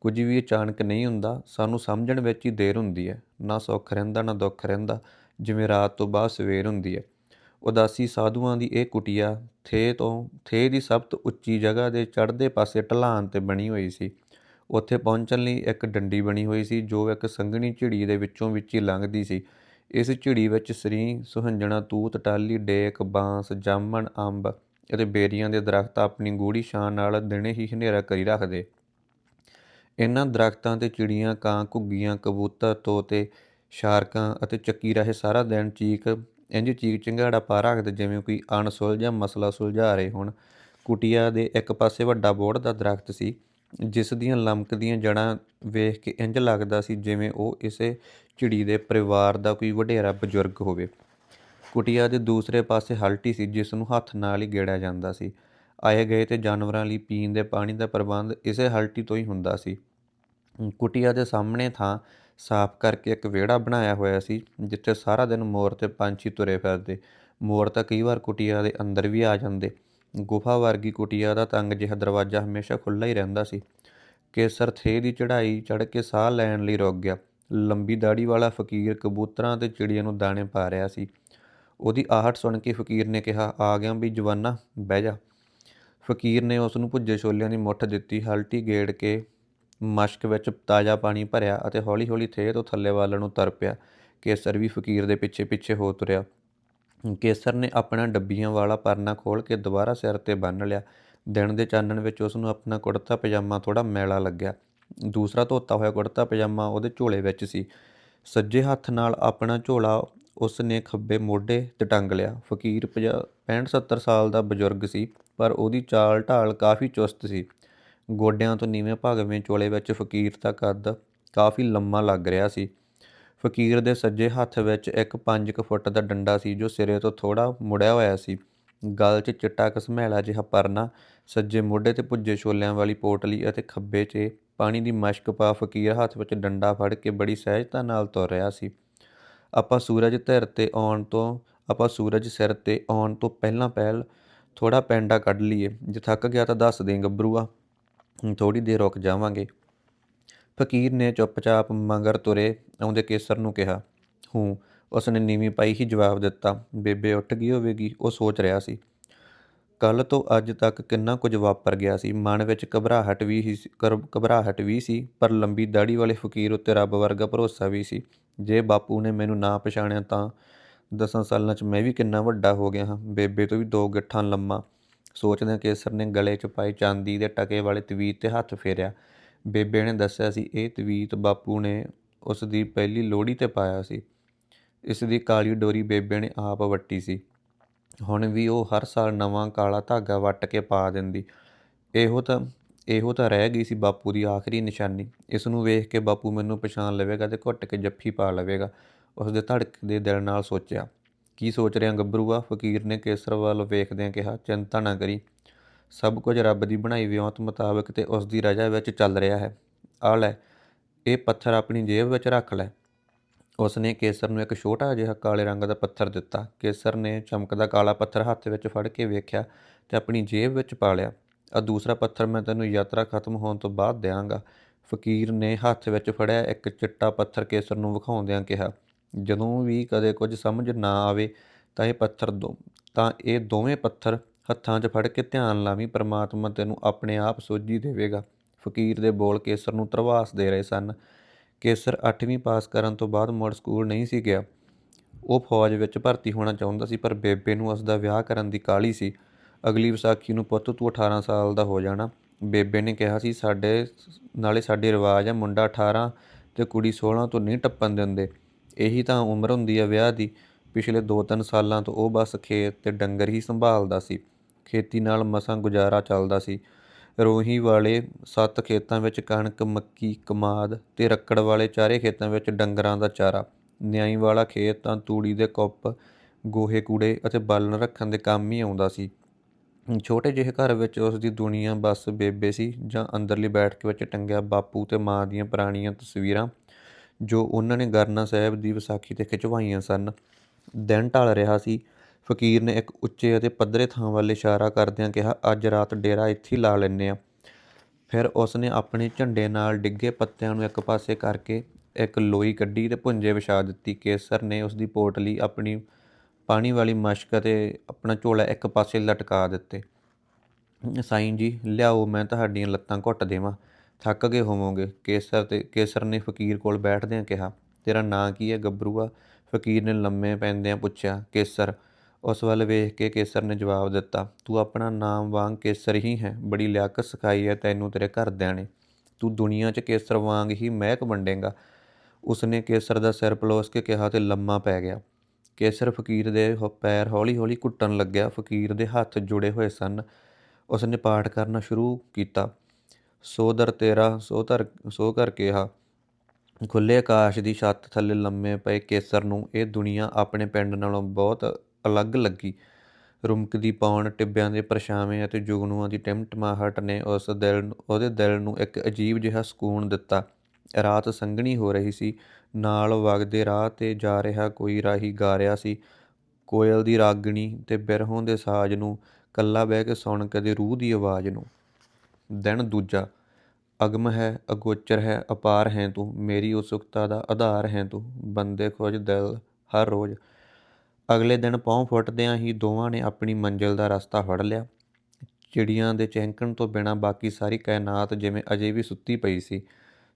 ਕੁਝ ਵੀ ਅਚਾਨਕ ਨਹੀਂ ਹੁੰਦਾ, ਸਾਨੂੰ ਸਮਝਣ ਵਿੱਚ ਹੀ ਦੇਰ ਹੁੰਦੀ ਹੈ। ਨਾ ਸੁੱਖ ਰਹਿੰਦਾ, ਨਾ ਦੁੱਖ ਰਹਿੰਦਾ, ਜਿਵੇਂ ਰਾਤ ਤੋਂ ਬਾਅਦ ਸਵੇਰ ਹੁੰਦੀ ਹੈ। ਉਦਾਸੀ ਸਾਧੂਆਂ ਦੀ ਇਹ ਕੁਟੀਆ ਥੇ ਤੋਂ ਥੇ ਦੀ ਸਭ ਤੋਂ ਉੱਚੀ ਜਗ੍ਹਾ ਦੇ ਚੜ੍ਹਦੇ ਪਾਸੇ ਢਲਾਨ ਤੇ ਬਣੀ ਹੋਈ ਸੀ। ਉੱਥੇ ਪਹੁੰਚਣ ਲਈ ਇੱਕ ਡੰਡੀ ਬਣੀ ਹੋਈ ਸੀ, ਜੋ ਇੱਕ ਸੰਘਣੀ ਝਿੜੀ ਦੇ ਵਿੱਚੋਂ ਵਿੱਚ ਹੀ ਲੰਘਦੀ ਸੀ। ਇਸ ਝਿੜੀ ਵਿੱਚ ਸਰੀ ਸੁਹੰਜਣਾ ਤੂਤ ਟਾਲੀ ਡੇਕ, ਬਾਂਸ, ਜਾਮਣ, ਅੰਬ ਅਤੇ ਬੇਰੀਆਂ ਦੇ ਦਰਖਤ ਆਪਣੀ ਗੂੜੀ ਛਾਂ ਨਾਲ ਦਿਨੇ ਹੀ ਹਨੇਰਾ ਕਰੀ ਰੱਖਦੇ। ਇਹਨਾਂ ਦਰੱਖਤਾਂ ਤੇ ਚਿੜੀਆਂ, ਕਾਂ, ਘੁੱਗੀਆਂ, ਕਬੂਤਰ, ਤੋਤੇ, ਸ਼ਾਰਕਾਂ ਅਤੇ ਚੱਕੀ ਰਹੇ ਸਾਰਾ ਦਿਨ ਚੀਕ, ਇੰਝ ਚੀਕ ਚਿੰਗਾੜਾ ਪਾ ਰੱਖਦੇ ਜਿਵੇਂ ਕੋਈ ਅਣਸੁਲਝਿਆ ਮਸਲਾ ਸੁਲਝਾ ਰਹੇ ਹੋਣ। ਕੁਟੀਆ ਦੇ ਇੱਕ ਪਾਸੇ ਵੱਡਾ ਬੋੜ ਦਾ ਦਰਖਤ ਸੀ, ਜਿਸ ਦੀਆਂ ਲਮਕਦੀਆਂ ਜੜਾਂ ਵੇਖ ਕੇ ਇੰਜ ਲੱਗਦਾ ਸੀ ਜਿਵੇਂ ਉਹ ਇਸੇ ਚਿੜੀ ਦੇ ਪਰਿਵਾਰ ਦਾ ਕੋਈ ਵਡੇਰਾ ਬਜ਼ੁਰਗ ਹੋਵੇ। ਕੁਟੀਆ ਦੇ ਦੂਸਰੇ ਪਾਸੇ ਹਲਟੀ ਸੀ, ਜਿਸ ਨੂੰ ਹੱਥ ਨਾਲ ਹੀ ਗੇੜਿਆ ਜਾਂਦਾ ਸੀ। ਆਏ ਗਏ ਤੇ ਜਾਨਵਰਾਂ ਲਈ ਪੀਣ ਦੇ ਪਾਣੀ ਦਾ ਪ੍ਰਬੰਧ ਇਸੇ ਹਲਟੀ ਤੋਂ ਹੀ ਹੁੰਦਾ ਸੀ। ਕੁਟੀਆ ਦੇ ਸਾਹਮਣੇ ਥਾਂ ਸਾਫ਼ ਕਰਕੇ ਇੱਕ ਵਿਹੜਾ ਬਣਾਇਆ ਹੋਇਆ ਸੀ, ਜਿੱਥੇ ਸਾਰਾ ਦਿਨ ਮੋਰ ਤੇ ਪੰਛੀ ਤੁਰੇ ਫਿਰਦੇ। ਮੋਰ ਤਾਂ ਕਈ ਵਾਰ ਕੁਟੀਆ ਦੇ ਅੰਦਰ ਵੀ ਆ ਜਾਂਦੇ। ਗੁਫਾ ਵਰਗੀ ਕੁਟੀਆ ਦਾ ਤੰਗ ਜਿਹਾ ਦਰਵਾਜ਼ਾ ਹਮੇਸ਼ਾ ਖੁੱਲ੍ਹਾ ਹੀ ਰਹਿੰਦਾ ਸੀ। ਕੇਸਰ ਥੇ ਦੀ ਚੜ੍ਹਾਈ ਚੜ੍ਹ ਕੇ ਸਾਹ ਲੈਣ ਲਈ ਰੁਕ ਗਿਆ। ਲੰਬੀ ਦਾੜੀ ਵਾਲਾ ਫਕੀਰ ਕਬੂਤਰਾਂ ਤੇ ਚਿੜੀਆਂ ਨੂੰ ਦਾਣੇ ਪਾ ਰਿਹਾ ਸੀ। ਉਹਦੀ ਆਹਟ ਸੁਣ ਕੇ ਫਕੀਰ ਨੇ ਕਿਹਾ, ਆ ਗਿਆ ਵੀ ਜਵਾਨਾ, ਬਹਿ ਜਾ। ਫਕੀਰ ਨੇ ਉਸ ਨੂੰ ਭੁੱਜੇ ਛੋਲਿਆਂ ਦੀ ਮੁੱਠ ਦਿੱਤੀ, ਹਲਟੀ ਗੇੜ ਕੇ ਮਸ਼ਕ ਵਿੱਚ ਤਾਜ਼ਾ ਪਾਣੀ ਭਰਿਆ ਅਤੇ ਹੌਲੀ-ਹੌਲੀ ਥੇ ਤੋਂ ਥੱਲੇ ਵੱਲ ਨੂੰ ਤਰ ਪਿਆ। ਕੇਸਰ ਵੀ ਫਕੀਰ ਦੇ ਪਿੱਛੇ-ਪਿੱਛੇ ਹੋ ਤੁਰਿਆ। ਕੇਸਰ ਨੇ ਆਪਣਾ ਡੱਬੀਆਂ ਵਾਲਾ ਪਰਨਾ ਖੋਲ ਕੇ ਦੁਬਾਰਾ ਸਿਰ ਤੇ ਬੰਨ੍ਹ ਲਿਆ। ਦਿਨ ਦੇ ਚਾਨਣ ਵਿੱਚ ਉਸ ਨੂੰ ਆਪਣਾ ਕੁੜਤਾ ਪਜਾਮਾ ਥੋੜਾ ਮੈਲਾ ਲੱਗਿਆ। ਦੂਸਰਾ ਧੋਤਾ ਹੋਇਆ ਕੁੜਤਾ ਪਜਾਮਾ ਉਹਦੇ ਝੋਲੇ ਵਿੱਚ ਸੀ। ਸੱਜੇ ਹੱਥ ਨਾਲ ਆਪਣਾ ਝੋਲਾ ਉਸ ਨੇ ਖੱਬੇ ਮੋਢੇ ਤੇ ਟੰਗ ਲਿਆ। ਫਕੀਰ 65-70 ਸਾਲ ਦਾ ਬਜ਼ੁਰਗ ਸੀ, ਪਰ ਉਹਦੀ ਚਾਲ ਢਾਲ ਕਾਫੀ ਚੁਸਤ ਸੀ। ਗੋਡਿਆਂ ਤੋਂ ਨੀਵੇਂ ਭਾਗਵੇਂ ਚੋਲੇ ਵਿੱਚ ਫਕੀਰ ਦਾ ਕੱਦ ਕਾਫੀ ਲੰਮਾ ਲੱਗ ਰਿਹਾ ਸੀ। ਫਕੀਰ ਦੇ ਸੱਜੇ ਹੱਥ ਵਿੱਚ ਇੱਕ 5 ਫੁੱਟ ਦਾ ਡੰਡਾ ਸੀ ਜੋ ਸਿਰੇ ਤੋਂ ਥੋੜਾ ਮੁੜਿਆ ਹੋਇਆ ਸੀ। ਗਲ 'ਚ ਚਿੱਟਾ ਕਸਮੈਲਾ ਜਿਹਾ ਪਰਨਾ, ਸੱਜੇ ਮੋਢੇ ਤੇ ਭੁੱਜੇ ਛੋਲਿਆਂ ਵਾਲੀ ਪੋਟਲੀ ਅਤੇ ਖੱਬੇ 'ਚ ਪਾਣੀ ਦੀ ਮਸ਼ਕ ਪਾ ਫਕੀਰ ਹੱਥ ਵਿੱਚ ਡੰਡਾ ਫੜ ਕੇ ਬੜੀ ਸਹਿਜਤਾ ਨਾਲ ਤੁਰ ਰਿਹਾ ਸੀ। ਆਪਾਂ ਸੂਰਜ ਧਿਰ ਤੇ ਆਉਣ ਤੋਂ, ਆਪਾਂ ਸੂਰਜ ਸਿਰ ਤੇ ਆਉਣ ਤੋਂ ਪਹਿਲਾਂ ਪਹਿਲ ਥੋੜਾ ਪੈਂਡਾ ਕੱਢ ਲਈਏ, ਜੇ ਥੱਕ ਗਿਆ ਤਾਂ ਦੱਸ ਦੇ ਗੱਭਰੂਆ ਥੋੜੀ ਦੇਰ ਰੁਕ ਜਾਵਾਂਗੇ। ਫਕੀਰ ਨੇ ਚੁੱਪਚਾਪ ਮਗਰ ਤੁਰੇ ਆਉਂਦੇ ਕੇਸਰ ਨੂੰ ਕਿਹਾ, ਹੂੰ, ਉਸਨੇ ਨੀਵੀਂ ਪਾਈ ਹੀ ਜਵਾਬ ਦਿੱਤਾ। ਬੇਬੇ ਉੱਠ ਗਈ ਹੋਵੇਗੀ, ਉਹ ਸੋਚ ਰਿਹਾ ਸੀ। ਕੱਲ ਤੋਂ ਅੱਜ ਤੱਕ ਕਿੰਨਾ ਕੁਝ ਵਾਪਰ ਗਿਆ ਸੀ। ਮਨ ਵਿੱਚ ਘਬਰਾਹਟ ਵੀ ਹੀ ਸੀ ਕਰ- ਘਬਰਾਹਟ ਵੀ ਸੀ, ਪਰ ਲੰਬੀ ਦਾੜੀ ਵਾਲੇ ਫਕੀਰ ਉੱਤੇ ਰੱਬ ਵਰਗਾ ਭਰੋਸਾ ਵੀ ਸੀ। ਜੇ ਬਾਪੂ ਨੇ ਮੈਨੂੰ ਨਾ ਪਛਾਣਿਆ ਤਾਂ ਦਸਾਂ ਸਾਲਾਂ 'ਚ ਮੈਂ ਵੀ ਕਿੰਨਾ ਵੱਡਾ ਹੋ ਗਿਆ ਹਾਂ। ਬੇਬੇ ਤੋਂ ਵੀ ਦੋ ਗਿੱਠਾਂ ਲੰਮਾ ਸੋਚਦਿਆਂ ਕੇਸਰ ਨੇ ਗਲੇ 'ਚ ਪਾਏ ਚਾਂਦੀ ਦੇ ਟਕੇ ਵਾਲੇ ਤਵੀਤ ਤੇ ਹੱਥ ਫੇਰਿਆ। ਬੇਬੇ ਨੇ ਦੱਸਿਆ ਸੀ, ਇਹ ਤਵੀਤ ਬਾਪੂ ਨੇ ਉਸ ਦੀ ਪਹਿਲੀ ਲੋਹੜੀ ਤੇ ਪਾਇਆ ਸੀ। ਇਸ ਦੀ ਕਾਲੀ ਡੋਰੀ ਬੇਬੇ ਨੇ ਆਪ ਵੱਟੀ ਸੀ। ਹੁਣ ਵੀ ਉਹ ਹਰ ਸਾਲ ਨਵਾਂ ਕਾਲਾ ਧਾਗਾ ਵੱਟ ਕੇ ਪਾ ਦਿੰਦੀ। ਇਹੋ ਤਾਂ ਇਹੋ ਤਾਂ ਰਹਿ ਗਈ ਸੀ ਬਾਪੂ ਦੀ ਆਖਰੀ ਨਿਸ਼ਾਨੀ। ਇਸ ਨੂੰ ਵੇਖ ਕੇ ਬਾਪੂ ਮੈਨੂੰ ਪਛਾਣ ਲਵੇਗਾ ਤੇ ਘੁੱਟ ਕੇ ਜੱਫੀ ਪਾ ਲਵੇਗਾ, ਉਸ ਦੇ ਧੜਕਦੇ ਦਿਲ ਨਾਲ ਸੋਚਿਆ। ਕੀ ਸੋਚ ਰਿਹਾ ਗੱਭਰੂਆ? ਫਕੀਰ ਨੇ ਕੇਸਰ ਵੱਲ ਵੇਖਦਿਆਂ ਕਿਹਾ, ਚਿੰਤਾ ਨਾ ਕਰੀ। ਸਭ ਕੁਝ ਰੱਬ ਦੀ ਬਣਾਈ ਵਿਉਂਤ ਮੁਤਾਬਕ ਤੇ ਉਸ ਦੀ ਰਜ਼ਾ ਵਿੱਚ ਚੱਲ ਰਿਹਾ ਹੈ। ਆ ਲੈ, ਇਹ ਪੱਥਰ ਆਪਣੀ ਜੇਬ ਵਿੱਚ ਰੱਖ ਲੈ। ਉਸ ਨੇ ਕੇਸਰ ਨੂੰ ਇੱਕ ਛੋਟਾ ਜਿਹਾ ਕਾਲੇ ਰੰਗ ਦਾ ਪੱਥਰ ਦਿੱਤਾ। ਕੇਸਰ ਨੇ ਚਮਕਦਾ ਕਾਲਾ ਪੱਥਰ ਹੱਥ ਵਿੱਚ ਫੜ ਕੇ ਵੇਖਿਆ ਤੇ ਆਪਣੀ ਜੇਬ ਵਿੱਚ ਪਾ ਲਿਆ। ਆ ਦੂਸਰਾ ਪੱਥਰ ਮੈਂ ਤੈਨੂੰ ਯਾਤਰਾ ਖਤਮ ਹੋਣ ਤੋਂ ਬਾਅਦ ਦਿਆਂਗਾ, ਫਕੀਰ ਨੇ ਹੱਥ ਵਿੱਚ ਫੜਿਆ ਇੱਕ ਚਿੱਟਾ ਪੱਥਰ ਕੇਸਰ ਨੂੰ ਵਿਖਾਉਂਦਿਆਂ ਕਿਹਾ। ਜਦੋਂ ਵੀ ਕਦੇ ਕੁਝ ਸਮਝ ਨਾ ਆਵੇ ਤਾਂ ਇਹ ਪੱਥਰ ਦੋ, ਤਾਂ ਇਹ ਦੋਵੇਂ ਪੱਥਰ ਹੱਥਾਂ 'ਚ ਫੜ ਕੇ ਧਿਆਨ ਲਾਵੀਂ, ਪ੍ਰਮਾਤਮਾ ਤੈਨੂੰ ਆਪਣੇ ਆਪ ਸੋਝੀ ਦੇਵੇਗਾ। ਫਕੀਰ ਦੇ ਬੋਲ ਕੇਸਰ ਨੂੰ ਤਰਵਾਸ ਦੇ ਰਹੇ ਸਨ। ਕੇਸਰ 8ਵੀਂ ਪਾਸ ਕਰਨ ਤੋਂ ਬਾਅਦ ਮੁੜ ਸਕੂਲ ਨਹੀਂ ਸੀ ਗਿਆ। ਉਹ ਫੌਜ ਵਿੱਚ ਭਰਤੀ ਹੋਣਾ ਚਾਹੁੰਦਾ ਸੀ, ਪਰ ਬੇਬੇ ਨੂੰ ਉਸ ਦਾ ਵਿਆਹ ਕਰਨ ਦੀ ਕਾਹਲੀ ਸੀ। ਅਗਲੀ ਵਿਸਾਖੀ ਨੂੰ, ਪੁੱਤ, ਤੂੰ 18 ਸਾਲ ਦਾ ਹੋ ਜਾਣਾ। ਬੇਬੇ ਨੇ ਕਿਹਾ ਸੀ, ਸਾਡੇ, ਨਾਲੇ ਸਾਡੇ ਰਿਵਾਜ ਹੈ ਮੁੰਡਾ 18 ਤੇ ਕੁੜੀ 16 ਤੋਂ ਨਹੀਂ ਟੱਪਣ ਦਿੰਦੇ। ਇਹੀ ਤਾਂ ਉਮਰ ਹੁੰਦੀ ਹੈ ਵਿਆਹ ਦੀ। ਪਿਛਲੇ 2-3 ਸਾਲਾਂ ਤੋਂ ਉਹ ਬਸ ਖੇਤ ਤੇ ਡੰਗਰ ਹੀ ਸੰਭਾਲਦਾ ਸੀ। ਖੇਤੀ ਨਾਲ ਮਸਾਂ ਗੁਜ਼ਾਰਾ ਚੱਲਦਾ ਸੀ। ਰੋਹੀ ਵਾਲੇ ਸੱਤ ਖੇਤਾਂ ਵਿੱਚ ਕਣਕ, ਮੱਕੀ, ਕਮਾਦ ਤੇ ਰੱਕੜ ਵਾਲੇ ਚਾਰੇ ਖੇਤਾਂ ਵਿੱਚ ਡੰਗਰਾਂ ਦਾ ਚਾਰਾ। ਨਿਆਈ ਵਾਲਾ ਖੇਤ ਤਾਂ ਤੂੜੀ ਦੇ ਕੁੱਪ, ਗੋਹੇ ਕੂੜੇ ਅਤੇ ਬਾਲਣ ਰੱਖਣ ਦੇ ਕੰਮ ਹੀ ਆਉਂਦਾ ਸੀ। ਛੋਟੇ ਜਿਹੇ ਘਰ ਵਿੱਚ ਉਸ ਦੀ ਦੁਨੀਆ ਬਸ ਬੇਬੇ ਸੀ ਜਾਂ ਅੰਦਰਲੀ ਬੈਠਕ ਵਿੱਚ ਟੰਗਿਆ ਬਾਪੂ ਤੇ ਮਾਂ ਦੀਆਂ ਪੁਰਾਣੀਆਂ ਤਸਵੀਰਾਂ। ਜੋ ਉਹਨਾਂ ਨੇ ਗਰਨਾ ਸਾਹਿਬ ਦੀ ਵਿਸਾਖੀ ਤੇ ਖਿਚਵਾਈਆਂ ਸਨ। ਦਿਨ ਢਲ ਰਿਹਾ ਸੀ। ਫਕੀਰ ਨੇ ਇੱਕ ਉੱਚੇ ਅਤੇ ਪੱਧਰੇ ਥਾਂ ਵੱਲ ਇਸ਼ਾਰਾ ਕਰਦਿਆਂ ਕਿਹਾ, ਅੱਜ ਰਾਤ ਡੇਰਾ ਇੱਥੇ ਲਾ ਲੈਨੇ ਆ। ਫਿਰ ਉਸ ਨੇ ਆਪਣੇ ਝੰਡੇ ਨਾਲ ਡਿੱਗੇ ਪੱਤਿਆਂ ਨੂੰ ਇੱਕ ਪਾਸੇ ਕਰਕੇ ਇੱਕ ਲੋਈ ਕੱਢੀ ਤੇ ਭੁੰਜੇ ਵਿਛਾ ਦਿੱਤੀ। ਕੇਸਰ ਨੇ ਉਸ ਦੀ ਪੋਟਲੀ ਆਪਣੀ ਪਾਣੀ ਵਾਲੀ ਮਸ਼ਕ ਅਤੇ ਆਪਣਾ ਝੋਲਾ ਇੱਕ ਪਾਸੇ ਲਟਕਾ ਦਿੱਤੇ। ਸਾਈਂ ਜੀ, ਲਿਆਓ, ਮੈਂ ਤੁਹਾਡੀਆਂ ਲੱਤਾਂ ਘੁੱਟ ਦੇਵਾਂ। ਥੱਕ ਗਏ ਹੋਵੋਗੇ। ਕੇਸਰ ਤੇ, ਕੇਸਰ ਨੇ ਫਕੀਰ ਕੋਲ ਬੈਠਦਿਆਂ ਕਿਹਾ, ਤੇਰਾ ਨਾਂ ਕੀ ਹੈ ਗੱਭਰੂਆ? ਫਕੀਰ ਨੇ ਲੰਮੇ ਪੈਂਦਿਆਂ ਪੁੱਛਿਆ, ਕੇਸਰ। ਉਸ ਵੱਲ ਵੇਖ ਕੇ ਕੇਸਰ ਨੇ ਜਵਾਬ ਦਿੱਤਾ, ਤੂੰ ਆਪਣਾ ਨਾਮ ਵਾਂਗ ਕੇਸਰ ਹੀ ਹੈ। ਬੜੀ ਲਿਆਕਤ ਸਿਖਾਈ ਹੈ ਤੈਨੂੰ ਤੇਰੇ ਘਰਦਿਆਂ ਨੇ। ਤੂੰ ਦੁਨੀਆ 'ਚ ਕੇਸਰ ਵਾਂਗ ਹੀ ਮਹਿਕ ਵੰਡੇਗਾ। ਉਸਨੇ ਕੇਸਰ ਦਾ ਸਿਰ ਪਲੋਸ ਕੇ ਕਿਹਾ ਤੇ ਲੰਮਾ ਪੈ ਗਿਆ। ਕੇਸਰ ਫਕੀਰ ਦੇ ਪੈਰ ਹੌਲੀ-ਹੌਲੀ ਘੁੱਟਣ ਲੱਗਿਆ। ਫਕੀਰ ਦੇ ਹੱਥ ਜੁੜੇ ਹੋਏ ਸਨ। ਉਸਨੇ ਪਾਠ ਕਰਨਾ ਸ਼ੁਰੂ ਕੀਤਾ। ਸੋ ਦਰ ਤੇਰਾ, ਸੋ ਧਰ, ਸੋ ਕਰ ਕਿਹਾ। ਖੁੱਲੇ ਆਕਾਸ਼ ਦੀ ਛੱਤ ਥੱਲੇ ਲੰਮੇ ਪਏ ਕੇਸਰ ਨੂੰ ਇਹ ਦੁਨੀਆ ਆਪਣੇ ਪਿੰਡ ਨਾਲੋਂ ਬਹੁਤ ਅਲੱਗ ਲੱਗੀ। ਰੁਮਕਦੀ ਪੌਣ ਟਿੱਬਿਆਂ ਦੇ ਪਰਛਾਵੇਂ ਅਤੇ ਜੁਗਨੂਆਂ ਦੀ ਟਿਮਟਮਾਹਟ ਨੇ ਉਸ ਦਿਲ ਨੂੰ, ਉਹਦੇ ਦਿਲ ਨੂੰ ਇੱਕ ਅਜੀਬ ਜਿਹਾ ਸਕੂਨ ਦਿੱਤਾ। ਰਾਤ ਸੰਘਣੀ ਹੋ ਰਹੀ ਸੀ। ਨਾਲ ਵਗਦੇ ਰਾਹ ਤੇ ਜਾ ਰਿਹਾ ਕੋਈ ਰਾਹੀ ਗਾ ਰਿਹਾ ਸੀ। ਕੋਇਲ ਦੀ ਰਾਗਣੀ ਤੇ ਬਿਰਹੋਂ ਦੇ ਸਾਜ਼ ਨੂੰ ਕੱਲਾ ਬਹਿ ਕੇ ਸੁਣ ਕਦੇ ਰੂਹ ਦੀ ਆਵਾਜ਼ ਨੂੰ। ਦਿਨ ਦੂਜਾ, ਅਗਮ ਹੈ, ਅਗੋਚਰ ਹੈ, ਅਪਾਰ ਹੈ ਤੂੰ, ਮੇਰੀ ਉਤਸੁਕਤਾ ਦਾ ਆਧਾਰ ਹੈ ਤੂੰ, ਬੰਦੇ ਖੋਜ ਦਿਲ ਹਰ ਰੋਜ਼। ਅਗਲੇ ਦਿਨ ਪੌਂ ਫੁੱਟਦਿਆਂ ਹੀ ਦੋਵਾਂ ਨੇ ਆਪਣੀ ਮੰਜ਼ਿਲ ਦਾ ਰਸਤਾ ਫੜ ਲਿਆ। ਚਿੜੀਆਂ ਦੇ ਚਹਿਕਣ ਤੋਂ ਬਿਨਾਂ ਬਾਕੀ ਸਾਰੀ ਕਾਇਨਾਤ ਜਿਵੇਂ ਅਜੇ ਵੀ ਸੁੱਤੀ ਪਈ ਸੀ।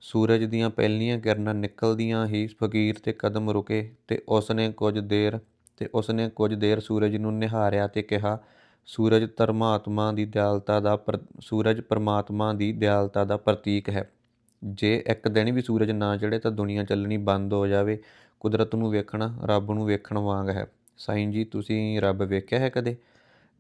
ਸੂਰਜ ਦੀਆਂ ਪਹਿਲੀਆਂ ਕਿਰਨਾਂ ਨਿਕਲਦੀਆਂ ਹੀ ਫਕੀਰ ਤੇ ਕਦਮ ਰੁਕੇ ਤੇ ਉਸਨੇ ਕੁਝ ਦੇਰ, ਤੇ ਉਸਨੇ ਕੁਝ ਦੇਰ ਸੂਰਜ ਨੂੰ ਨਿਹਾਰਿਆ ਤੇ ਕਿਹਾ ਸੂਰਜ ਧਰਮਾਤਮਾ ਦੀ ਦਿਆਲਤਾ ਦਾ ਪਰ- ਸੂਰਜ ਪਰਮਾਤਮਾ ਦੀ ਦਿਆਲਤਾ ਦਾ ਪ੍ਰਤੀਕ ਹੈ। ਜੇ ਇੱਕ ਦਿਨ ਵੀ ਸੂਰਜ ਨਾ ਚੜ੍ਹੇ ਤਾਂ ਦੁਨੀਆ ਚੱਲਣੀ ਬੰਦ ਹੋ ਜਾਵੇ। ਕੁਦਰਤ ਨੂੰ ਵੇਖਣਾ, ਰੱਬ ਨੂੰ ਵੇਖਣ ਵਾਂਗ ਹੈ। ਸਾਈਂ ਜੀ, ਤੁਸੀਂ ਰੱਬ ਵੇਖਿਆ ਹੈ ਕਦੇ?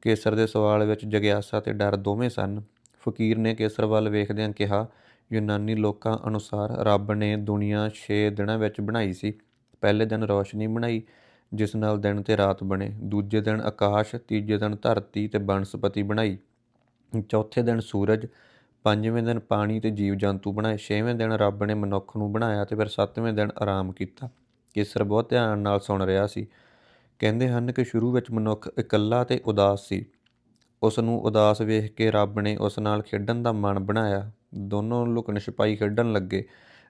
ਕੇਸਰ ਦੇ ਸਵਾਲ ਵਿੱਚ ਜਗਿਆਸਾ ਤੇ ਡਰ ਦੋਵੇਂ ਸਨ। ਫਕੀਰ ਨੇ ਕੇਸਰ ਵੱਲ ਵੇਖਦਿਆਂ ਕਿਹਾ, ਯੂਨਾਨੀ ਲੋਕਾਂ ਅਨੁਸਾਰ ਰੱਬ ਨੇ ਦੁਨੀਆ 6 ਦਿਨਾਂ ਵਿੱਚ ਬਣਾਈ ਸੀ। ਪਹਿਲੇ ਦਿਨ ਰੌਸ਼ਨੀ ਬਣਾਈ ਜਿਸ ਨਾਲ ਦਿਨ ਤੇ ਰਾਤ ਬਣੇ, ਦੂਜੇ ਦਿਨ ਆਕਾਸ਼, ਤੀਜੇ ਦਿਨ ਧਰਤੀ ਤੇ ਬਨਸਪਤੀ ਬਣਾਈ, ਚੌਥੇ ਦਿਨ ਸੂਰਜ, ਪੰਜਵੇਂ ਦਿਨ ਪਾਣੀ ਤੇ ਜੀਵ ਜੰਤੂ ਬਣਾਏ, ਛੇਵੇਂ ਦਿਨ ਰੱਬ ਨੇ ਮਨੁੱਖ ਨੂੰ ਬਣਾਇਆ ਤੇ ਫਿਰ ਸੱਤਵੇਂ ਦਿਨ ਆਰਾਮ ਕੀਤਾ। ਕੇਸਰ ਬਹੁਤ ਧਿਆਨ ਨਾਲ ਸੁਣ ਰਿਹਾ ਸੀ। ਕਹਿੰਦੇ ਹਨ ਕਿ ਸ਼ੁਰੂ ਵਿੱਚ ਮਨੁੱਖ ਇਕੱਲਾ ਤੇ ਉਦਾਸ ਸੀ। ਉਸ ਨੂੰ ਉਦਾਸ ਵੇਖ ਕੇ ਰੱਬ ਨੇ ਉਸ ਨਾਲ ਖੇਡਣ ਦਾ ਮਨ ਬਣਾਇਆ। ਦੋਨੋਂ ਲੁਕਣ ਛਪਾਈ ਖੇਡਣ ਲੱਗੇ।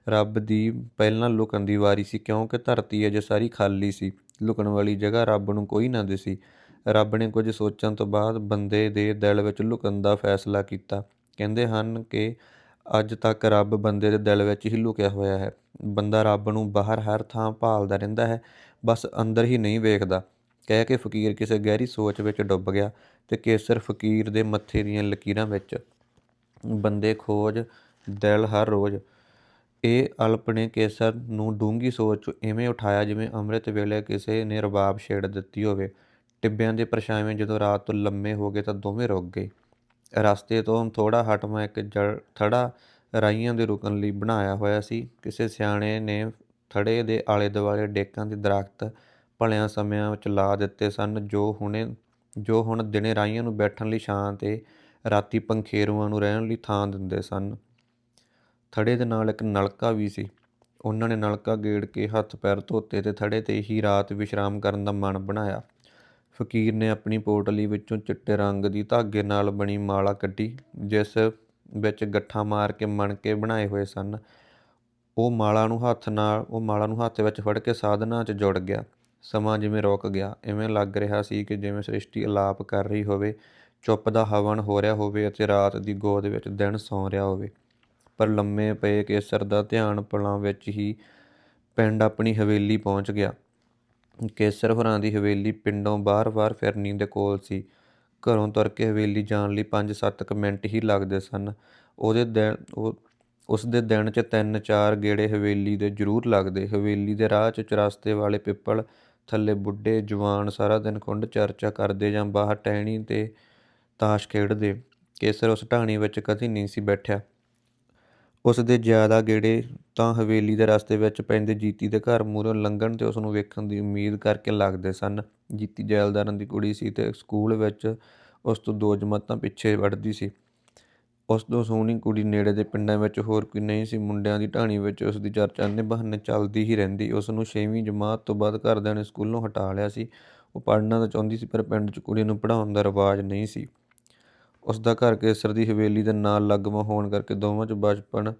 ਰੱਬ ਦੀ ਪਹਿਲਾਂ ਲੁਕਣ ਦੀ ਵਾਰੀ ਸੀ ਕਿਉਂਕਿ ਧਰਤੀ ਅਜੇ ਸਾਰੀ ਖਾਲੀ ਸੀ। ਲੁਕਣ ਵਾਲੀ ਜਗ੍ਹਾ ਰੱਬ ਨੂੰ ਕੋਈ ਨਾ ਦਿਸੀ। ਰੱਬ ਨੇ ਕੁਝ ਸੋਚਣ ਤੋਂ ਬਾਅਦ ਬੰਦੇ ਦੇ ਦਿਲ ਵਿੱਚ ਲੁਕਣ ਦਾ ਫੈਸਲਾ ਕੀਤਾ। ਕਹਿੰਦੇ ਹਨ ਕਿ ਅੱਜ ਤੱਕ ਰੱਬ ਬੰਦੇ ਦੇ ਦਿਲ ਵਿੱਚ ਹੀ ਲੁਕਿਆ ਹੋਇਆ ਹੈ। ਬੰਦਾ ਰੱਬ ਨੂੰ ਬਾਹਰ ਹਰ ਥਾਂ ਭਾਲਦਾ ਰਹਿੰਦਾ ਹੈ, ਬਸ ਅੰਦਰ ਹੀ ਨਹੀਂ ਵੇਖਦਾ। ਕਹਿ ਕੇ ਫਕੀਰ ਕਿਸੇ ਗਹਿਰੀ ਸੋਚ ਵਿੱਚ ਡੁੱਬ ਗਿਆ ਤੇ ਕੇਸਰ ਫਕੀਰ ਦੇ ਮੱਥੇ ਦੀਆਂ ਲਕੀਰਾਂ ਵਿੱਚ। ਬੰਦੇ ਖੋਜ ਦਿਲ ਹਰ ਰੋਜ਼ ਇਹ ਅਲਪ ਨੇ ਕੇਸਰ ਨੂੰ ਡੂੰਘੀ ਸੋਚ 'ਚੋਂ ਇਵੇਂ ਉਠਾਇਆ ਜਿਵੇਂ ਅੰਮ੍ਰਿਤ ਵੇਲੇ ਕਿਸੇ ਨੇ ਰਬਾਬ ਛੇੜ ਦਿੱਤੀ ਹੋਵੇ। ਟਿੱਬਿਆਂ ਦੇ ਪਰਛਾਵੇਂ ਜਦੋਂ ਰਾਤ ਤੋਂ ਲੰਮੇ ਹੋ ਗਏ ਤਾਂ ਦੋਵੇਂ ਰੁਕ ਗਏ। ਰਸਤੇ ਤੋਂ ਥੋੜਾ ਹਟਵਾਂ ਇੱਕ ਜੜ, ਥੜਾ ਰਾਈਆਂ ਦੇ ਰੁਕਣ ਲਈ ਬਣਾਇਆ ਹੋਇਆ ਸੀ। ਕਿਸੇ ਸਿਆਣੇ ਨੇ ਥੜੇ ਦੇ ਆਲੇ ਦੁਆਲੇ ਡੇਕਾਂ ਦੇ ਦਰਖਤ ਭਲਿਆਂ ਸਮਿਆਂ ਵਿੱਚ ਲਾ ਦਿੱਤੇ ਸਨ, ਜੋ ਹੁਣੇ, ਜੋ ਹੁਣ ਦਿਨੇ ਰਾਈਆਂ ਨੂੰ ਬੈਠਣ ਲਈ ਛਾਂ ਤੇ ਰਾਤੀ ਪੰਖੇਰੂਆਂ ਨੂੰ ਰਹਿਣ ਲਈ ਥਾਂ ਦਿੰਦੇ ਸਨ। ਥੜੇ ਦੇ ਨਾਲ ਇੱਕ ਨਲਕਾ ਵੀ ਸੀ। ਉਹਨਾਂ ਨੇ ਨਲਕਾ ਗੇੜ ਕੇ ਹੱਥ ਪੈਰ ਧੋਤੇ ਤੇ ਥੜੇ ਤੇ ਹੀ ਰਾਤ ਵਿਸ਼ਰਾਮ ਕਰਨ ਦਾ ਮਨ ਬਣਾਇਆ। ਫਕੀਰ ਨੇ ਆਪਣੀ ਪੋਟਲੀ ਵਿੱਚੋਂ ਚਿੱਟੇ ਰੰਗ ਦੀ ਧਾਗੇ ਨਾਲ ਬਣੀ ਮਾਲਾ ਕੱਢੀ, ਜਿਸ ਵਿੱਚ ਗੱਠਾਂ ਮਾਰ ਕੇ ਮਣਕੇ ਬਣਾਏ ਹੋਏ ਸਨ। ਉਹ ਮਾਲਾ ਨੂੰ ਹੱਥ ਨਾਲ, ਉਹ ਮਾਲਾ ਨੂੰ ਹੱਥ ਵਿੱਚ ਫੜ ਕੇ ਸਾਧਨਾ 'ਚ ਜੁੜ ਗਿਆ। ਸਮਾਂ ਜਿਵੇਂ ਰੁਕ ਗਿਆ, ਐਵੇਂ ਲੱਗ ਰਿਹਾ ਸੀ ਕਿ ਜਿਵੇਂ ਸ੍ਰਿਸ਼ਟੀ ਅਲਾਪ ਕਰ ਰਹੀ ਹੋਵੇ, ਚੁੱਪ ਦਾ ਹਵਨ ਹੋ ਰਿਹਾ ਹੋਵੇ ਅਤੇ ਰਾਤ ਦੀ ਗੋਦ ਵਿੱਚ ਦਿਨ ਸੌਂ ਰਿਹਾ ਹੋਵੇ। ਪਰ ਲੰਮੇ ਪਏ ਕੇਸਰ ਦਾ ਧਿਆਨ ਪਲਾਂ ਵਿੱਚ ਹੀ ਪਿੰਡ ਆਪਣੀ ਹਵੇਲੀ ਪਹੁੰਚ ਗਿਆ। ਕੇਸਰ ਹੋਰਾਂ ਦੀ ਹਵੇਲੀ ਪਿੰਡੋਂ ਬਾਹਰ-ਬਾਹਰ ਫਿਰਨੀ ਦੇ ਕੋਲ ਸੀ। ਘਰੋਂ ਤੁਰ ਕੇ ਹਵੇਲੀ ਜਾਣ ਲਈ 5-7 ਕੁ ਮਿੰਟ ਹੀ ਲੱਗਦੇ ਸਨ। ਉਹਦੇ ਦਿਨ, ਉਹ, ਉਸ ਦੇ ਦਿਨ 'ਚ ਤਿੰਨ ਚਾਰ ਗੇੜੇ ਹਵੇਲੀ ਦੇ ਜ਼ਰੂਰ ਲੱਗਦੇ। ਹਵੇਲੀ ਦੇ ਰਾਹ 'ਚ ਚੁਰਸਤੇ ਵਾਲੇ ਪਿੱਪਲ, ਥੱਲੇ ਬੁੱਢੇ, ਜਵਾਨ ਸਾਰਾ ਦਿਨ ਕੁੰਡ ਚਰਚਾ ਕਰਦੇ ਜਾਂ ਬਾਹਰ ਟਹਿਣੀ ਤੇ ਤਾਸ਼ ਖੇਡਦੇ। ਕੇਸਰ ਉਸ ਢਾਣੀ ਵਿੱਚ ਕਦੀ ਨਹੀਂ ਸੀ ਬੈਠਿਆ। ਉਸ ਦੇ ਜ਼ਿਆਦਾ ਗੇੜੇ ਤਾਂ ਹਵੇਲੀ ਦੇ ਰਸਤੇ ਵਿੱਚ ਪੈਂਦੇ ਜੀਤੀ ਦੇ ਘਰ ਮੂਹਰੋਂ ਲੰਘਣ ਤੇ ਉਸ ਨੂੰ ਵੇਖਣ ਦੀ ਉਮੀਦ ਕਰਕੇ ਲੱਗਦੇ ਸਨ। ਜੀਤੀ ਜੈਲਦਾਰਾਂ ਦੀ ਕੁੜੀ ਸੀ ਤੇ ਸਕੂਲ ਵਿੱਚ ਉਸ ਤੋਂ ਦੋ ਜਮਾਤਾਂ ਪਿੱਛੇ ਵੜਦੀ ਸੀ। ਉਸ ਤੋਂ ਸੋਹਣੀ ਕੁੜੀ ਨੇੜੇ ਦੇ ਪਿੰਡਾਂ ਵਿੱਚ ਹੋਰ ਕੋਈ ਨਹੀਂ ਸੀ। ਮੁੰਡਿਆਂ ਦੀ ਢਾਣੀ ਵਿੱਚ ਉਸ ਦੀ ਚਰਚਾ ਨੇ ਬਹਾਨੇ ਚੱਲਦੀ ਹੀ ਰਹਿੰਦੀ। ਉਸ ਨੂੰ 6ਵੀਂ ਜਮਾਤ ਤੋਂ ਬਾਅਦ ਘਰਦਿਆਂ ਨੇ ਸਕੂਲੋਂ ਹਟਾ ਲਿਆ ਸੀ। ਉਹ ਪੜ੍ਹਨਾ ਤਾਂ ਚਾਹੁੰਦੀ ਸੀ, ਪਰ ਪਿੰਡ 'ਚ ਕੁੜੀ ਨੂੰ ਪੜ੍ਹਾਉਣ ਦਾ ਰਿਵਾਜ ਨਹੀਂ ਸੀ। ਉਸ ਦਾ ਘਰ ਕੇਸਰ ਦੀ ਹਵੇਲੀ ਦੇ ਨਾਲ ਲੱਗਵਾਂ ਹੋਣ ਕਰਕੇ ਦੋਵਾਂ 'ਚ ਬਚਪਨ,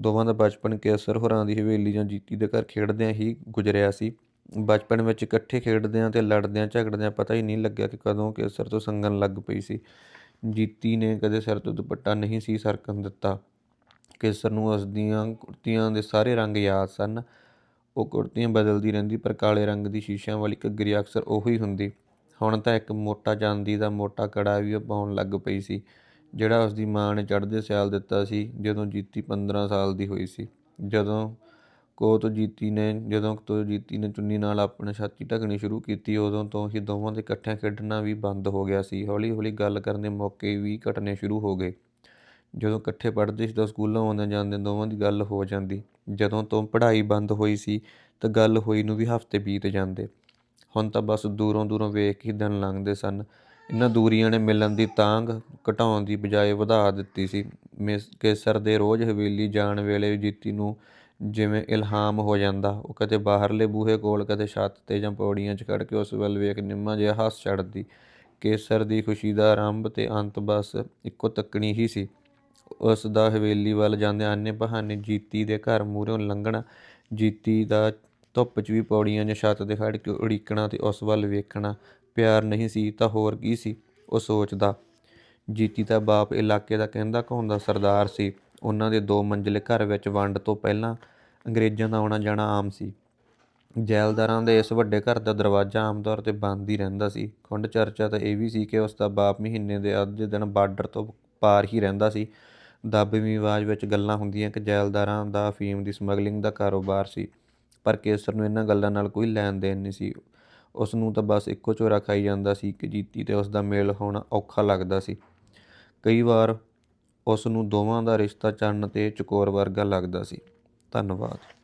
ਦੋਵਾਂ ਦਾ ਬਚਪਨ ਕੇਸਰ ਹੋਰਾਂ ਦੀ ਹਵੇਲੀ ਜਾਂ ਜੀਤੀ ਦੇ ਘਰ ਖੇਡਦਿਆਂ ਹੀ ਗੁਜ਼ਰਿਆ ਸੀ। ਬਚਪਨ ਵਿੱਚ ਇਕੱਠੇ ਖੇਡਦਿਆਂ ਤੇ ਲੜਦਿਆਂ ਝਗੜਦਿਆਂ ਪਤਾ ਹੀ ਨਹੀਂ ਲੱਗਿਆ ਕਿ ਕਦੋਂ ਕੇਸਰ ਤੋਂ ਸੰਗਣ ਲੱਗ ਪਈ ਸੀ। ਜੀਤੀ ਨੇ ਕਦੇ ਸਿਰ ਤੋਂ ਦੁਪੱਟਾ ਨਹੀਂ ਸੀ ਸਰਕਣ ਦਿੱਤਾ। ਕੇਸਰ ਨੂੰ ਉਸ ਦੀਆਂ ਕੁੜਤੀਆਂ ਦੇ ਸਾਰੇ ਰੰਗ ਯਾਦ ਸਨ। ਉਹ ਕੁੜਤੀਆਂ ਬਦਲਦੀ ਰਹਿੰਦੀ ਪਰ ਕਾਲੇ ਰੰਗ ਦੀ ਸ਼ੀਸ਼ਿਆਂ ਵਾਲੀ ਘੱਗਰੀ ਅਕਸਰ ਉਹੀ ਹੁੰਦੀ। ਹੁਣ ਤਾਂ ਇੱਕ ਮੋਟਾ ਚਾਂਦੀ ਦਾ ਮੋਟਾ ਕੜਾ ਵੀ ਉਹ ਪਾਉਣ ਲੱਗ ਪਈ ਸੀ, ਜਿਹੜਾ ਉਸ ਦੀ ਮਾਂ ਨੇ ਚੜ੍ਹਦੇ ਸਿਆਲ ਦਿੱਤਾ ਸੀ, ਜਦੋਂ ਜੀਤੀ 15 ਸਾਲ ਦੀ ਹੋਈ ਸੀ। ਜਦੋਂ ਕੋ ਤੋਂ ਜੀਤੀ ਨੇ, ਜਦੋਂ ਤੋਂ ਜੀਤੀ ਨੇ ਚੁੰਨੀ ਨਾਲ ਆਪਣੀ ਛਾਤੀ ਢਕਣੀ ਸ਼ੁਰੂ ਕੀਤੀ, ਉਦੋਂ ਤੋਂ ਹੀ ਦੋਵਾਂ ਦੇ ਇਕੱਠਿਆਂ ਖੇਡਣਾ ਵੀ ਬੰਦ ਹੋ ਗਿਆ ਸੀ। ਹੌਲੀ ਹੌਲੀ ਗੱਲ ਕਰਨ ਦੇ ਮੌਕੇ ਵੀ ਘਟਣੇ ਸ਼ੁਰੂ ਹੋ ਗਏ। ਜਦੋਂ ਇਕੱਠੇ ਪੜ੍ਹਦੇ ਸੀ ਤਾਂ ਸਕੂਲੋਂ ਆਉਂਦੇ ਜਾਂਦੇ ਦੋਵਾਂ ਦੀ ਗੱਲ ਹੋ ਜਾਂਦੀ। ਜਦੋਂ ਤੋਂ ਪੜ੍ਹਾਈ ਬੰਦ ਹੋਈ ਸੀ, ਤਾਂ ਗੱਲ ਹੋਈ ਨੂੰ ਵੀ ਹਫ਼ਤੇ ਬੀਤ ਜਾਂਦੇ। ਹੁਣ ਤਾਂ ਬਸ ਦੂਰੋਂ ਦੂਰੋਂ ਵੇਖ ਹੀ ਦਿਨ ਲੰਘਦੇ ਸਨ। ਇਹਨਾਂ ਦੂਰੀਆਂ ਨੇ ਮਿਲਣ ਦੀ ਤਾਂਗ ਘਟਾਉਣ ਦੀ ਬਜਾਏ ਵਧਾ ਦਿੱਤੀ ਸੀ। ਮਿਸ ਕੇਸਰ ਦੇ ਰੋਜ਼ ਹਵੇਲੀ ਜਾਣ ਵੇਲੇ ਜੀਤੀ ਨੂੰ ਜਿਵੇਂ ਇਲਹਾਮ ਹੋ ਜਾਂਦਾ, ਉਹ ਕਦੇ ਬਾਹਰਲੇ ਬੂਹੇ ਕੋਲ, ਕਦੇ ਛੱਤ ਤੇ ਜਾਂ ਪੌੜੀਆਂ 'ਚ ਖੜ ਕੇ ਉਸ ਵੱਲ ਵੇਖ ਨਿੰਮਾ ਜਿਹਾ ਹੱਸ ਛੱਡਦੀ ਕੇਸਰ ਦੀ ਖੁਸ਼ੀ ਦਾ ਆਰੰਭ ਤੇ ਅੰਤ ਬਸ ਇੱਕੋ ਤੱਕਣੀ ਹੀ ਸੀ। ਉਸ ਦਾ ਹਵੇਲੀ ਵੱਲ ਜਾਂਦੇ ਆਨੇ ਬਹਾਨੇ ਜੀਤੀ ਦੇ ਘਰ ਮੂਹਰੋਂ ਲੰਘਣਾ, ਜੀਤੀ ਦਾ ਧੁੱਪ 'ਚ ਵੀ ਪੌੜੀਆਂ ਜਾਂ ਛੱਤ ਤੇ ਖੜ ਕੇ ਉਡੀਕਣਾ ਤੇ ਉਸ ਵੱਲ ਵੇਖਣਾ ਪਿਆਰ ਨਹੀਂ ਸੀ, ਤਾਂ ਹੋਰ ਕੀ ਸੀ? ਉਹ ਸੋਚਦਾ। ਜੀਤੀ ਦਾ ਬਾਪ ਇਲਾਕੇ ਦਾ ਕਹਿੰਦਾ ਕਹਾਉਂਦਾ ਸਰਦਾਰ ਸੀ? ਉਹਨਾਂ ਦੇ ਦੋ ਮੰਜ਼ਿਲੇ ਘਰ ਵਿੱਚ ਵੰਡ ਤੋਂ ਪਹਿਲਾਂ ਅੰਗਰੇਜ਼ਾਂ ਦਾ ਆਉਣਾ ਜਾਣਾ ਆਮ ਸੀ। ਜੈਲਦਾਰਾਂ ਦੇ ਇਸ ਵੱਡੇ ਘਰ ਦਾ ਦਰਵਾਜ਼ਾ ਆਮ ਤੌਰ ਤੇ ਬੰਦ ਹੀ ਰਹਿੰਦਾ ਸੀ। ਖੁੰਡ ਚਰਚਾ ਤਾਂ ਇਹ ਵੀ ਸੀ ਕਿ ਉਸ ਦਾ ਬਾਪ ਮਹੀਨੇ ਦੇ ਅੱਧੇ ਦਿਨ ਬਾਰਡਰ ਤੋਂ ਪਾਰ ਹੀ ਰਹਿੰਦਾ ਸੀ। ਦੱਬਵੀਂ ਆਵਾਜ਼ ਵਿੱਚ ਗੱਲਾਂ ਹੁੰਦੀਆਂ ਕਿ ਜੈਲਦਾਰਾਂ ਦਾ ਅਫੀਮ ਦੀ ਸਮਗਲਿੰਗ ਦਾ ਕਾਰੋਬਾਰ ਸੀ। ਪਰ ਕੇਸਰ ਨੂੰ ਇਹਨਾਂ ਗੱਲਾਂ ਨਾਲ ਕੋਈ ਲੈਣ ਦੇਣ ਨਹੀਂ ਸੀ। ਉਸ ਨੂੰ ਤਾਂ ਬਸ ਇੱਕੋ ਝੋਰਾ ਖਾਈ ਜਾਂਦਾ ਸੀ ਕਿ ਜੀਤੀ ਤੇ ਉਸ ਦਾ ਮੇਲ ਹੋਣਾ ਔਖਾ ਲੱਗਦਾ ਸੀ। ਕਈ ਵਾਰ ਉਸ ਨੂੰ ਦੋਵਾਂ ਦਾ ਰਿਸ਼ਤਾ ਚੰਨ ਤੇ ਚਕੋਰ ਵਰਗਾ ਲੱਗਦਾ ਸੀ। ਧੰਨਵਾਦ।